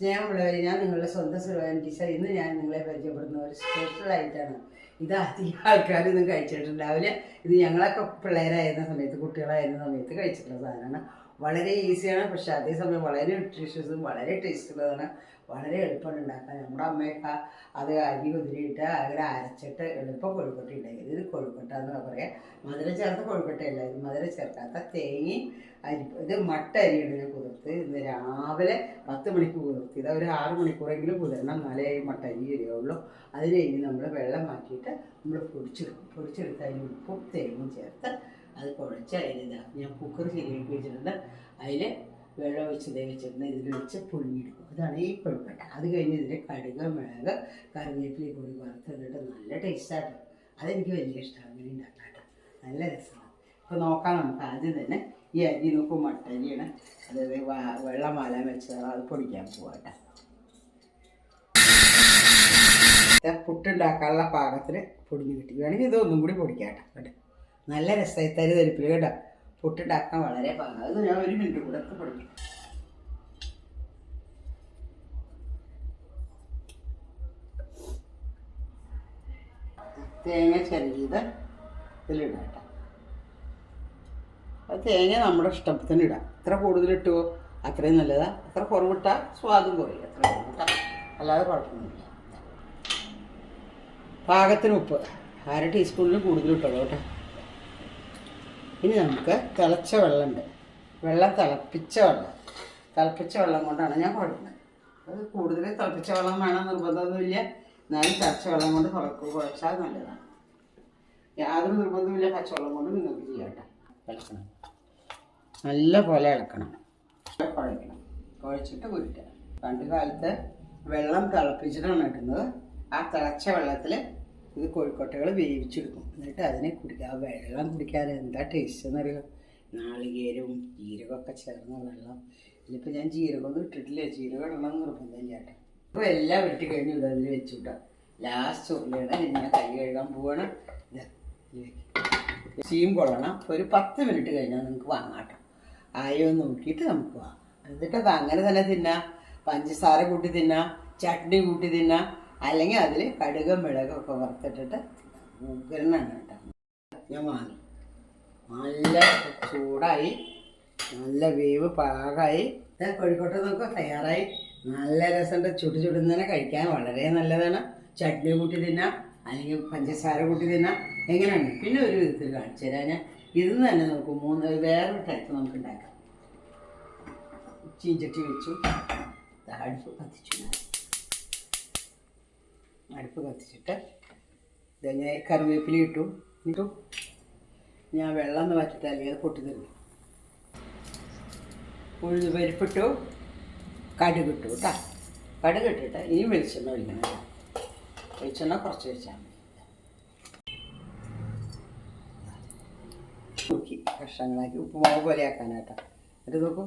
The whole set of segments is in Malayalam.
സ്നേഹമുള്ളവരെ ഞാൻ നിങ്ങളുടെ സ്വന്തം സുലോചന ടീച്ചർ ഇന്ന് ഞാൻ നിങ്ങളെ പരിചയപ്പെടുന്ന ഒരു സ്പെഷ്യൽ ആയിട്ടാണ്. ഇത് അധികം ആൾക്കാർ ഇന്ന് കഴിച്ചിട്ടുണ്ടാവില്ല. ഇത് ഞങ്ങളൊക്കെ പിള്ളേരായിരുന്ന സമയത്ത് കുട്ടികളായിരുന്ന സമയത്ത് കഴിച്ചിട്ടുള്ള സാധനമാണ്. വളരെ ഈസിയാണ് പക്ഷേ അതേസമയം വളരെ ന്യൂട്രീഷ്യസും വളരെ ടേസ്റ്റുള്ളതാണ് വളരെ എളുപ്പമാണ് ഉണ്ടാക്കാൻ നമ്മുടെ അമ്മയൊക്കെ അത് അരി കുതിരിയിട്ട് അങ്ങനെ അരച്ചിട്ട് എളുപ്പം കൊഴുക്കട്ട ഉണ്ടാക്കി ഇത് കൊഴുക്കട്ട എന്ന് പറയാം. മധുരം ചേർത്ത് കൊഴുക്കട്ടയല്ല ഇത് മധുരം ചേർക്കാത്ത തേങ്ങി അരി ഇത് മട്ട അരിയാണ് ഞാൻ കുതിർത്ത്. ഇന്ന് രാവിലെ പത്ത് മണിക്ക് കുതിർത്ത്. ഇത് ഒരു ആറ് മണിക്കൂറെങ്കിലും കുതിരണം എന്നാലേ ഈ മട്ട അരി വരികയുള്ളൂ. അത് കഴിഞ്ഞ് നമ്മൾ വെള്ളം മാറ്റിയിട്ട് നമ്മൾ പൊടിച്ചെടുക്കും പൊടിച്ചെടുത്ത് അതിന് ഉപ്പും തേങ്ങയും ചേർത്ത് അത് കുഴച്ച് അതിലിതാ. ഞാൻ കുക്കർ ശരിയാക്കി വെച്ചിട്ടുണ്ട്. അതിൽ വെള്ളം ഒഴിച്ച് വേവിച്ചിരുന്ന ഇതിൽ വെച്ച് പുഴുങ്ങിയെടുക്കും. അതാണ് ഈ കൊഴുക്കട്ട അത് കഴിഞ്ഞ് ഇതിൽ കടുക് മിളക് കറിവേപ്പില കൂടി വറുത്തിട്ട് നല്ല ടേസ്റ്റാണ് അതെനിക്ക് വലിയ ഇഷ്ടമാണ്. അങ്ങനെ ഉണ്ടാക്കാട്ടോ നല്ല രസമാണ്. ഇപ്പം നോക്കാം നമുക്ക്. ആദ്യം തന്നെ ഈ അരി നോക്കും. മട്ടരിയാണ്. അതായത് വെള്ളം വാലാൻ വെച്ചതാണ് അത് പൊടിക്കാൻ പോവാട്ടെ പുട്ടുണ്ടാക്കാനുള്ള പാകത്തിന് പൊടിഞ്ഞ് കിട്ടി. വേണമെങ്കിൽ ഇതൊന്നും കൂടി പൊടിക്കാം കേട്ടോ. നല്ല രസമായി തരി തരിപ്പിൽ കേട്ടോ. പുട്ടുണ്ടാക്കാൻ വളരെ പാകം അത് ഞാൻ ഒരു മിനിറ്റ് കൂടെ ഒക്കെ പൊടിക്കും തേങ്ങ ചിരകിയത് ഇതിലിടാം അത് തേങ്ങ നമ്മുടെ ഇഷ്ടത്തിന് ഇടാം. എത്ര കൂടുതലിട്ടുവോ അത്രയും നല്ലതാ. എത്ര കുറവിട്ടാൽ സ്വാദും കുറയും. അത്ര അല്ലാതെ കുഴപ്പമൊന്നുമില്ല. പാകത്തിന് ഉപ്പ്. അര ടീസ്പൂണിൽ കൂടുതൽ ഇട്ടോളൂ കേട്ടോ. ഇനി നമുക്ക് തിളച്ച വെള്ളമുണ്ട്. വെള്ളം തിളപ്പിച്ച വെള്ളം. തിളപ്പിച്ച വെള്ളം കൊണ്ടാണ് ഞാൻ കുഴക്കുന്നത്. അത് കൂടുതൽ തിളപ്പിച്ച വെള്ളം വേണം നിർബന്ധമൊന്നുമില്ല. എന്നാലും തിളച്ച വെള്ളം കൊണ്ട് കുഴക്കും കുഴച്ചാൽ നല്ലതാണ്. യാതൊരു നിർബന്ധമില്ല പച്ചവെള്ളം കൊണ്ട് നിങ്ങൾക്ക് ചെയ്യാം നല്ല പോലെ ഇളക്കണം. കുഴക്കണം. കുഴച്ചിട്ട് ഉരുട്ടുക പണ്ട് കാലത്ത് വെള്ളം തിളപ്പിച്ചിട്ടാണ് ഇടുന്നത്. ആ തിളച്ച വെള്ളത്തിൽ ഇത് കോഴിക്കോട്ടകൾ വേവിച്ചെടുക്കും. എന്നിട്ട് അതിനെ കുടിക്കുക ആ വെള്ളം കുടിക്കാൻ എന്താ ടേസ്റ്റ് എന്നറിയോ? നാളികേരവും ജീരകമൊക്കെ ചേർന്ന വെള്ളം. ഇതിപ്പോൾ ഞാൻ ജീരകമൊന്നും ഇട്ടിട്ടില്ല. ജീരകം ഇടണം നിർബന്ധമില്ല കേട്ടോ. അപ്പോൾ എല്ലാം വെട്ടി കഴിഞ്ഞു ഇത് അതിൽ വെച്ചു കിട്ടാം ലാസ്റ്റ് ഉരുളിയാണ് ഞാൻ കൈ കഴുകാൻ പോവാണ്. സീം കൊള്ളണം. ഒരു പത്ത് മിനിറ്റ് കഴിഞ്ഞാൽ നിങ്ങൾക്ക് വാങ്ങാട്ടോ ആയോ നോക്കിയിട്ട് നമുക്ക് വാങ്ങാം എന്നിട്ട് അത് അങ്ങനെ തന്നെ തിന്നാം. പഞ്ചസാര കൂട്ടി തിന്നാം. ചട്നി കൂട്ടി തിന്നാം. അല്ലെങ്കിൽ അതിൽ കടുക് മിളകൊക്കെ വറുത്തിട്ടിട്ട് ഉഗ്രനാണ് കേട്ടോ ഞാൻ വാങ്ങി നല്ല ചൂടായി നല്ല വേവ് പാകമായി കോഴിക്കോട്ട് നമുക്ക് തയ്യാറായി. നല്ല രസമുണ്ട്. ചുടു ചുടുന്നതിനെ കഴിക്കാൻ വളരെ നല്ലതാണ്. ചട്നി കൂട്ടി തിന്നാം അല്ലെങ്കിൽ പഞ്ചസാര കൂട്ടി തിന്നാം എങ്ങനെയാണ്? പിന്നെ ഒരു വിധത്തിൽ കാണിച്ചു തരാം ഞാൻ. തന്നെ നമുക്ക് മൂന്ന് വേറൊരു ടൈപ്പ് നമുക്ക് ഉണ്ടാക്കാം. ചീഞ്ചട്ടി വെച്ചു. അടുപ്പ് കത്തിച്ചു. അടുപ്പ് കത്തിച്ചിട്ട് ഇത് ഞാൻ കറിവേപ്പില ഇട്ടു. ഇട്ടു ഞാൻ വെള്ളം ഒന്ന് വറ്റിട്ട് അല്ലെങ്കിൽ പൊട്ടി തരും ഉഴുത് പരിപ്പിട്ടു കടുക് ഇട്ടു കേട്ടോ. കടുക് ഇട്ടിട്ട് ഇനി വെളിച്ചെണ്ണ ഒഴിക്കണം. വെളിച്ചെണ്ണ കുറച്ച് വെച്ചാൽ മതി. നോക്കി കഷ്ണങ്ങളാക്കി ഉപ്പുമാവ് പോലെ ആക്കാനാട്ടോ എന്നിട്ട് നോക്കൂ.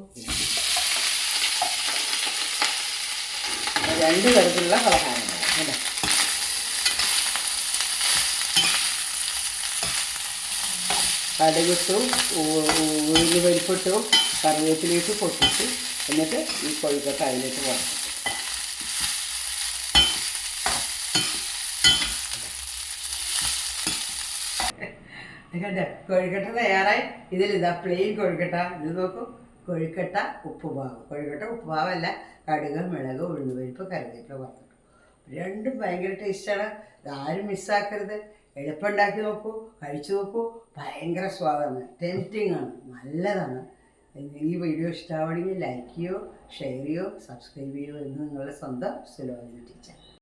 രണ്ട് തരത്തിലുള്ള പലഹാരങ്ങൾ കേട്ടോ. കടുകിട്ടു ഉഴുന്ന് പരിപ്പിട്ടു കറിവേപ്പിലേക്ക് പൊട്ടിച്ച്. എന്നിട്ട് ഈ കൊഴുക്കൊക്കെ അതിലേക്ക് വറക്കും കേട്ടോ കൊഴുക്കട്ട തയ്യാറായി. ഇതിൽ ഇതാ പ്ലെയിൻ കൊഴുക്കട്ട. ഇത് നോക്കൂ കൊഴുക്കട്ട ഉപ്പുമാവ്. കൊഴുക്കട്ട ഉപ്പുമാവല്ല കടുക് മിളക് ഉഴുന്നുപരിപ്പ് കറിവേപ്പില വറുത്തിട്ടു. രണ്ടും ഭയങ്കര ടേസ്റ്റാണ് ഇതാരും മിസ്സാക്കരുത് എളുപ്പം ഉണ്ടാക്കി നോക്കൂ കഴിച്ചു നോക്കൂ. ഭയങ്കര സ്വാദാണ്. ടെംപ്റ്റിംഗ് ആണ്. നല്ലതാണ്. ഈ വീഡിയോ ഇഷ്ടമാവണമെങ്കിൽ ലൈക്ക് ചെയ്യോ ഷെയർ ചെയ്യോ സബ്സ്ക്രൈബ് ചെയ്യോ എന്ന് നിങ്ങളുടെ സ്വന്തം സുലോചന ടീച്ചർ